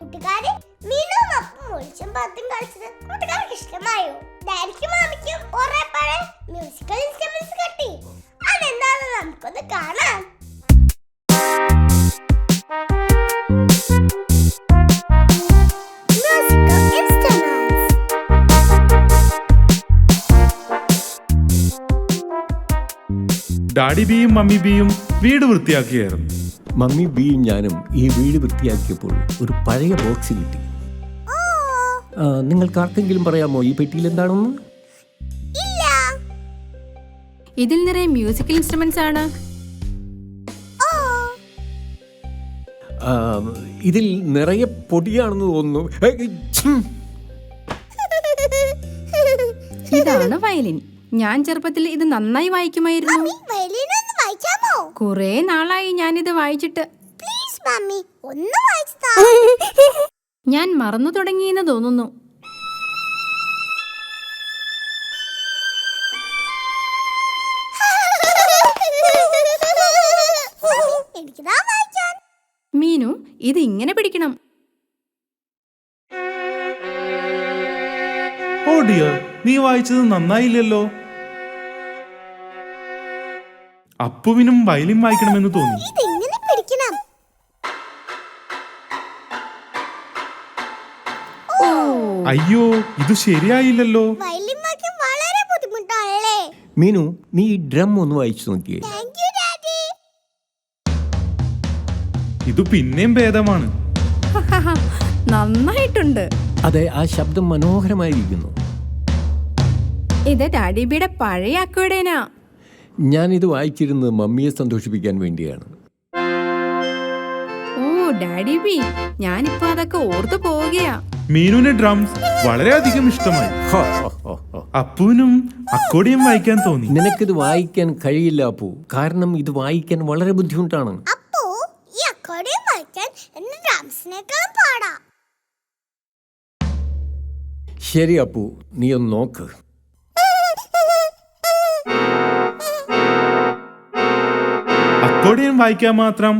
കൂട്ടുകാരെ മീനും അപ്പം ഒളിച്ചും പാത്തും കളിച്ചത് കൂട്ടുകാർക്ക് ഇഷ്ടമായോ? ഡാഡിക്കും മാമിക്കും കുറെ പഴയ മ്യൂസിക്കൽ ഇൻസ്ട്രുമെന്റ്സ് കിട്ടി. അതെന്താണെന്ന് നമുക്കൊന്ന് കാണാം. ഡാഡി ബിയും മമ്മി ബിയും വീട് വൃത്തിയാക്കിയായിരുന്നു. മമ്മി ബിയും ഞാനും ഈ വീട് വൃത്തിയാക്കിയപ്പോൾ ഒരു പഴയ ബോക്സ് കിട്ടി നിങ്ങൾക്ക് ആർക്കെങ്കിലും പറയാമോ? ഈ പെട്ടിയിൽ എന്താണെന്ന്? ഇല്ല. ഇതിൽ നിറയെ മ്യൂസിക്കൽ ഇൻസ്ട്രുമെന്റ്സ് ആണ്. ഇതിൽ നിറയെ പൊടിയാണെന്ന് തോന്നുന്നു. ഇതാണ് വയലിൻ. ഞാൻ ചെറുപ്പത്തിൽ ഇത് നന്നായി വായിക്കുമായിരുന്നു. കുറേ നാളായി ഞാനിത് വായിച്ചിട്ട്. പ്ലീസ് മമ്മി ഒന്ന് ഞാൻ മറന്നു തുടങ്ങിയെന്ന് തോന്നുന്നു. മീനു ഇത് ഇങ്ങനെ പിടിക്കണം. ഓ ഡിയർ നീ വായിച്ചത് നന്നായില്ലല്ലോ. അപ്പുവിനും വയലിൻ വായിക്കണമെന്ന് തോന്നി. അയ്യോ ഇത് ശരിയായില്ലല്ലോ. വയലിൻ വളരെ ബുദ്ധിമുട്ടാണല്ലേ മീനു നീ ഈ ഡ്രം ഒന്ന് വായിച്ചു നോക്കിയേ. ഇത് പിന്നെയും ഭേദമാണ്. നന്നായിട്ടുണ്ട്. അതെ ആ ശബ്ദം മനോഹരമായിരിക്കുന്നു. ഇത് ഡാഡിബിയുടെ പഴയ അക്വേഡേനാ ഞാനിത് വായിച്ചിരുന്നത് മമ്മിയെ സന്തോഷിപ്പിക്കാൻ വേണ്ടിയാണ്. ഓ ഡാഡി ബി ഞാനിപ്പോ അതൊക്കെ ഓർത്തു പോവുകയാ. മീനുവിന്റെ ഡ്രംസ് വളരെയധികം ഇഷ്ടമായി. ഹോ, ഹോ, ഹോ, ഹോ. അപ്പുവിനും അക്കോഡിയം വായിക്കാൻ തോന്നി. നിനക്കിത് വായിക്കാൻ കഴിയില്ല അപ്പു. കാരണം ഇത് വായിക്കാൻ വളരെ ബുദ്ധിമുട്ടാണ്. അപ്പോ ഈ അക്കോർഡിയം വായിക്കാൻ എന്റെ ഡ്രംസിനേക്കാളും പാടാ. ശരി അപ്പു. നീ ഒന്ന് നോക്ക്. അക്കോഡിയം വായിക്കാൻ മാത്രം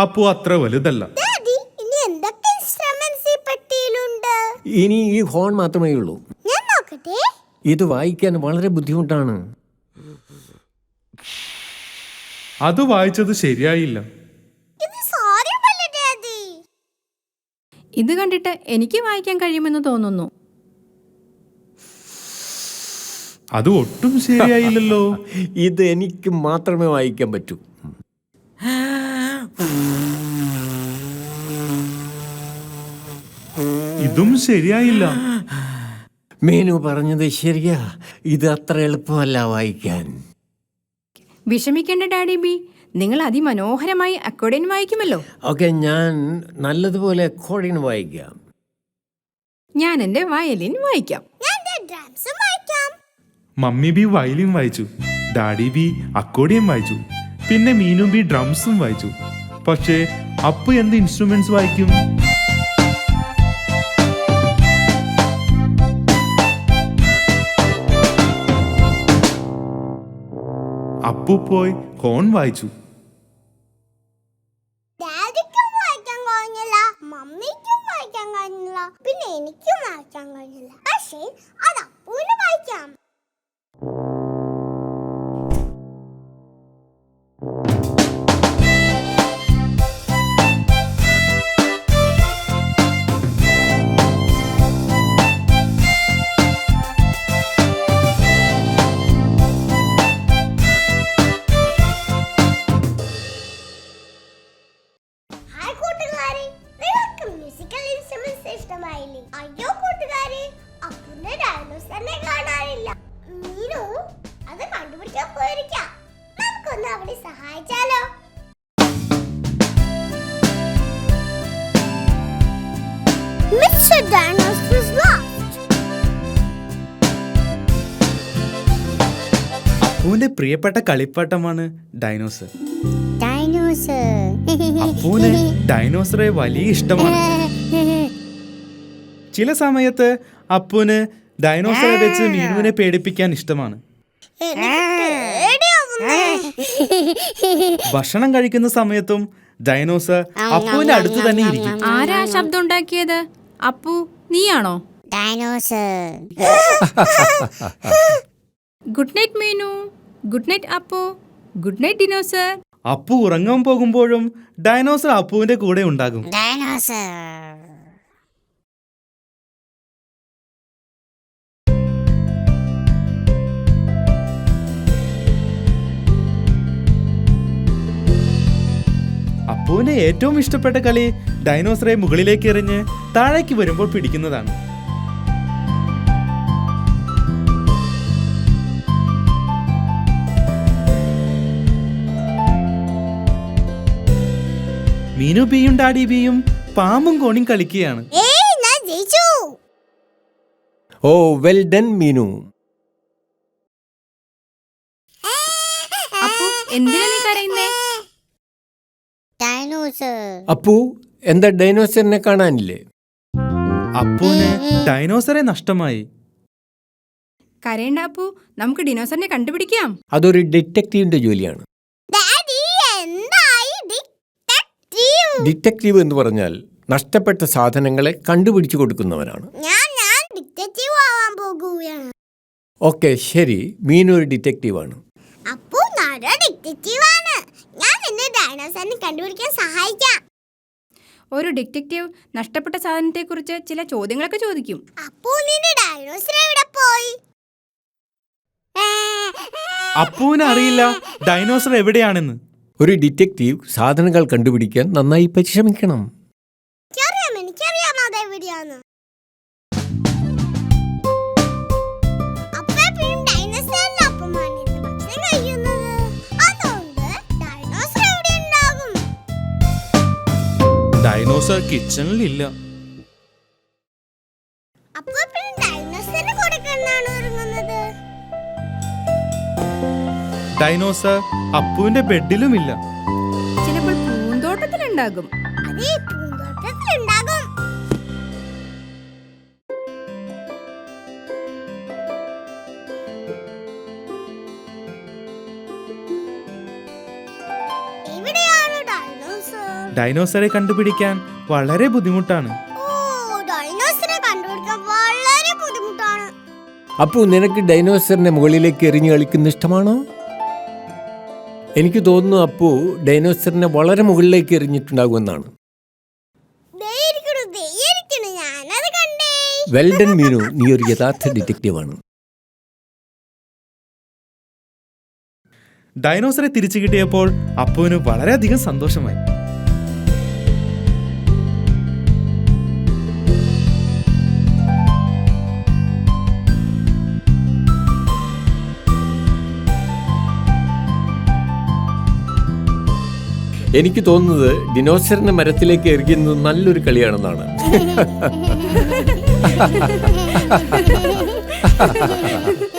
അപ്പു അത്ര വലുതല്ല. ഡാഡി ഇനി ഈ ഇനി ഈ ഹോൺ മാത്രമേ ഉള്ളൂ. ഞാൻ നോക്കട്ടെ. ഇത് വായിക്കാൻ വളരെ ബുദ്ധിമുട്ടാണ്. അത് വായിച്ചത് ശരിയായില്ല. ഇത് സാധ്യമല്ല ഡാഡി? ഇത് കണ്ടിട്ട് എനിക്ക് വായിക്കാൻ കഴിയുമെന്ന് തോന്നുന്നു. അത് ഒട്ടും ശരിയായില്ലല്ലോ. ഇത് എനിക്ക് മാത്രമേ വായിക്കാൻ പറ്റൂ. ഇതും ശരിയായില്ല. മേനു പറഞ്ഞത് ശരിയാ. ഇത് അത്ര എളുപ്പമല്ല വായിക്കാൻ. വിഷമിക്കേണ്ട ഡാഡി ബി. നിങ്ങൾ അതിമനോഹരമായി അക്കോഡിയൻ വായിക്കുമല്ലോ. ഓക്കെ ഞാൻ നല്ലതുപോലെ അക്കോഡിയൻ വായിക്കാം. ഞാൻ എന്റെ വയലിൻ വായിക്കാം. മമ്മി ബി വയലിൻ വായിച്ചു. ഡാഡി ബി അക്കോഡിയൻ വായിച്ചു. പിന്നെ മീനു ബി ഡ്രംസും വായിച്ചു. പക്ഷേ അപ്പു എന്ത് ഇൻസ്ട്രുമെന്റ്സ് വായിക്കും? അപ്പു പോയി ഹോൺ വായിച്ചു. വായിക്കാൻ മമ്മിക്കും വായിക്കാൻ പിന്നെ എനിക്കും വായിക്കാൻ കഴിഞ്ഞില്ല. പക്ഷേ അത് അപ്പൂന് വായിക്കാം. Dinosaur's lost. അപ്പുവിന്റെ പ്രിയപ്പെട്ട കളിപ്പാട്ടമാണ് ഡൈനോസർ ഡൈനോസ് അപ്പുവിന് ഡൈനോസറെ വലിയ ഇഷ്ടമാണ്. ചില സമയത്ത് അപ്പൂന് ഡൈനോസറെ വെച്ച് മീനുവിനെ പേടിപ്പിക്കാൻ ഇഷ്ടമാണ്. ഭക്ഷണം കഴിക്കുന്ന സമയത്തും ഡൈനോസർ അപ്പൂന്റെ അടുത്ത് തന്നെ ഇരിക്കും. ആരാ ശബ്ദം ഉണ്ടാക്കിയത്? അപ്പു നീയാണോ? Dinosaur. Good night Meenu. Good night Appu. Good night dinosaur. Appu ഉറങ്ങാൻ പോകുമ്പോഴും ഡൈനോസർ അപ്പുവിന്റെ കൂടെ ഉണ്ടാകും. ഡൈനോസർ. അപ്പുവിന്റെ ഏറ്റവും ഇഷ്ടപ്പെട്ട കളി ഡൈനോസറെ മുകളിലേക്ക് എറിഞ്ഞ് താഴേക്ക് വരുമ്പോൾ പിടിക്കുന്നതാണ്. മീനു ബിയും ഡാഡി ബിയും പാമ്പും കോണിയും കളിക്കുകയാണ്. ഏയ് ഞാൻ ജയിച്ചു. ഓ വെൽ ഡൺ മീനു. എന്തിനാ അപ്പു എന്താ ഡൈനോസറിനെ കാണാനില്ലേ? അപ്പുവിന് ഡൈനോസറെ നഷ്ടമായി. കരയണ്ട അപ്പു നമുക്ക് ഡിനോസറിനെ കണ്ടുപിടിക്കാം. അതൊരു ഡിറ്റക്റ്റീവിന്റെ ജോലിയാണ്. ഡാഡി എന്തായി ഡിറ്റക്റ്റീവ്? ഡിറ്റക്റ്റീവ് എന്ന് പറഞ്ഞാൽ നഷ്ടപ്പെട്ട സാധനങ്ങളെ കണ്ടുപിടിച്ചു കൊടുക്കുന്നവനാണ് ഞാൻ ഞാൻ ഡിറ്റക്റ്റീവ് ആവാൻ പോകുകയാണ്. ഓക്കെ ശരി. മീനു ഒരു ഡിറ്റക്റ്റീവാണ്. അപ്പൂ നട ഡിറ്റക്റ്റീവ്. ആണ് ഞാൻ നിന്നെ ഡൈനോസറിനെ കണ്ടുപിടിക്കാൻ സഹായിക്കാം. ഒരു ഡിറ്റക്റ്റീവ് നഷ്ടപ്പെട്ട സാധനത്തെക്കുറിച്ച് ചില ചോദ്യങ്ങളൊക്കെ ചോദിക്കും. അപ്പോ നിന്റെ ഡൈനോസർ എവിടെ പോയി? അപ്പൂവിന് അറിയില്ല ഡൈനോസർ എവിടെയാണെന്ന്. ഒരു ഡിറ്റക്റ്റീവ് സാധനങ്ങൾ കണ്ടുപിടിക്കാൻ നന്നായി പരിശ്രമിക്കണം. ഡൈനോസർ കിച്ചണിലില്ല ഡൈനോസർ അപ്പുവിന്റെ ബെഡിലുമില്ല ചിലപ്പോൾ പൂന്തോട്ടത്തിലുണ്ടാകും. ഡൈനോസറെ കണ്ടുപിടിക്കാൻ വളരെ ബുദ്ധിമുട്ടാണ്. അപ്പോ ഡൈനോസറെ കണ്ടുപിടിക്കാൻ വളരെ ബുദ്ധിമുട്ടാണ്. അപ്പു നിനക്ക് ഡൈനോസറിന്റെ മുകളിലേക്ക് എറിഞ്ഞു കളിക്കുന്ന ഇഷ്ടമാണോ? എനിക്ക് തോന്നുന്നു അപ്പു ഡൈനോസറിനെ വളരെ മുകളിലേക്ക് എറിഞ്ഞിട്ടുണ്ടാകുമെന്നാണ്. വെൽഡൻ മീനു നീ ഒരു യഥാർത്ഥ ഡിറ്റക്റ്റീവാണ് ഡൈനോസറെ തിരിച്ചു കിട്ടിയപ്പോൾ അപ്പുവിന് വളരെയധികം സന്തോഷമായി. എനിക്ക് തോന്നുന്നത് ഡിനോസറിനെ മരത്തിലേക്ക് എറിയുന്നത് നല്ലൊരു കളിയാണെന്നാണ്. ഹായ്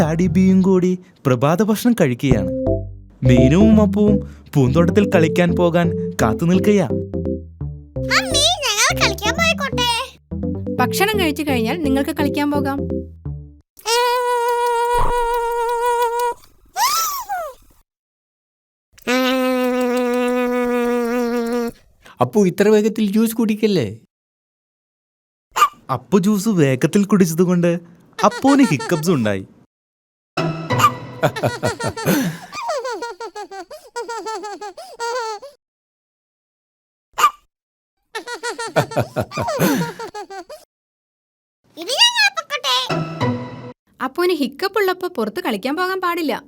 ഡാഡി ബിയും കൂടി പ്രഭാത ഭക്ഷണം കഴിക്കുകയാണ്. മീനുവും അപ്പുവും പൂന്തോട്ടത്തിൽ കളിക്കാൻ പോകാൻ കാത്തു നിൽക്കുകയാ പോയിക്കോട്ടെ. ഭക്ഷണം കഴിച്ചു കഴിഞ്ഞാൽ നിങ്ങൾക്ക് കളിക്കാൻ പോകാം. അപ്പു ഇത്ര വേഗത്തിൽ ജ്യൂസ് കുടിക്കല്ലേ? അപ്പു ജ്യൂസ് വേഗത്തിൽ കുടിച്ചതുകൊണ്ട് അപ്പുവിന് ഹിക്കപ്സ് ഉണ്ടായി. അപ്പുവിന് ഹിക്കപ്പ് ഉള്ളപ്പോ പുറത്ത് കളിക്കാൻ പോകാൻ പാടില്ല.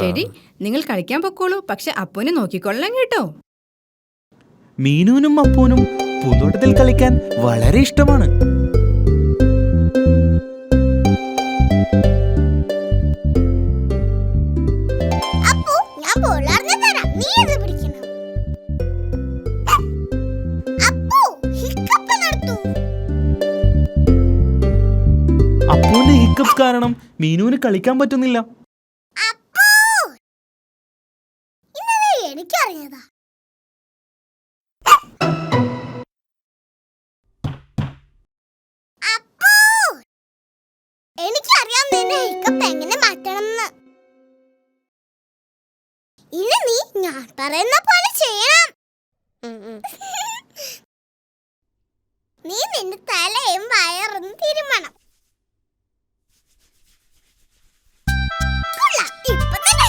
ശരി. നിങ്ങൾ കളിക്കാൻ പൊക്കോളൂ പക്ഷെ അപ്പുവിനെ നോക്കിക്കൊള്ളാം കേട്ടോ. മീനുവിനും അപ്പുവിനും പൂന്തോട്ടത്തിൽ കളിക്കാൻ വളരെ ഇഷ്ടമാണ്. അപ്പൂന്റെ ഹിക്കപ്പ് കാരണം മീനുവിന് കളിക്കാൻ പറ്റുന്നില്ല. ഞാൻ പറയുന്ന പോലെ ചെയ്യണം. നീ നിന്റെ തലയും വയറും തിരുമണം. കൊള്ളാം. ഇപ്പൊ തന്നെ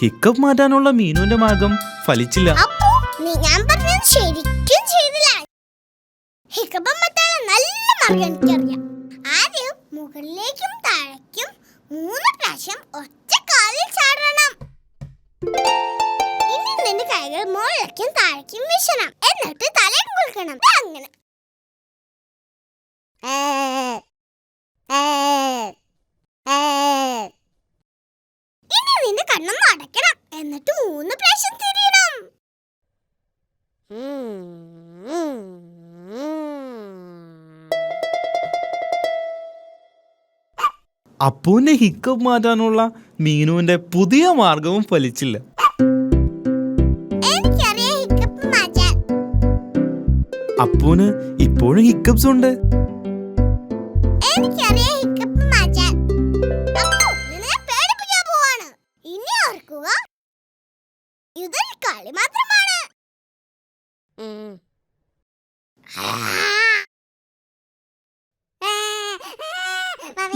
ഹിക്കപ്പ് മാറ്റാനുള്ള മീനുവിന്റെ മാർഗം ഫലിച്ചില്ല. അപ്പോ നീ ഞാൻ പറഞ്ഞത് ശരിക്കും ചെയ്തില്ല. ഹിക്കപ്പ് മാറ്റാനുള്ള നല്ല മാർഗം എനിക്കറിയാം. മിഷണം വീശണം എന്നിട്ട് തലയും കുളിക്കണം അങ്ങനെ. ഇനി നിന്റെ കണ്ണൊന്ന് അടയ്ക്കണം. എന്നിട്ട് മൂന്ന് പ്രാവശ്യം തിരിയണം അപ്പൂന്റെ ഹിക്കപ്പ് മാറ്റാനുള്ള മീനുവിന്റെ പുതിയ മാർഗവും ഫലിച്ചില്ല. പോവാണ്. ഇനി ഉണ്ട് ഇതൊരു കളി മാത്രമാണ്.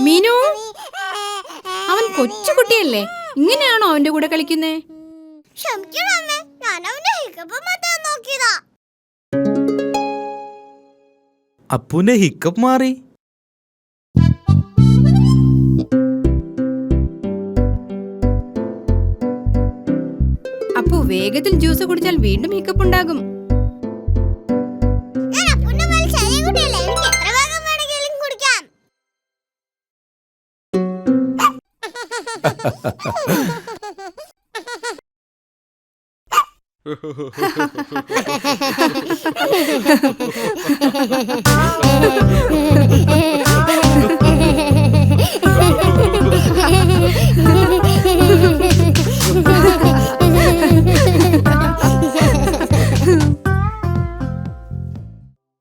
മീനു, അവൻ കൊച്ചുകുട്ടിയല്ലേ ഇങ്ങനെയാണോ അവന്റെ കൂടെ കളിക്കുന്നേ? ക്ഷമിക്കണം അമ്മേ ഞാൻ അവന്റെ ഹിക്കപ്പ് അപ്പുവിന്റെ ഹിക്കപ്പ് മാറി. അപ്പു വേഗത്തിൽ ജ്യൂസ് കുടിച്ചാൽ വീണ്ടും ഹിക്കപ്പ് ഉണ്ടാകും. oh,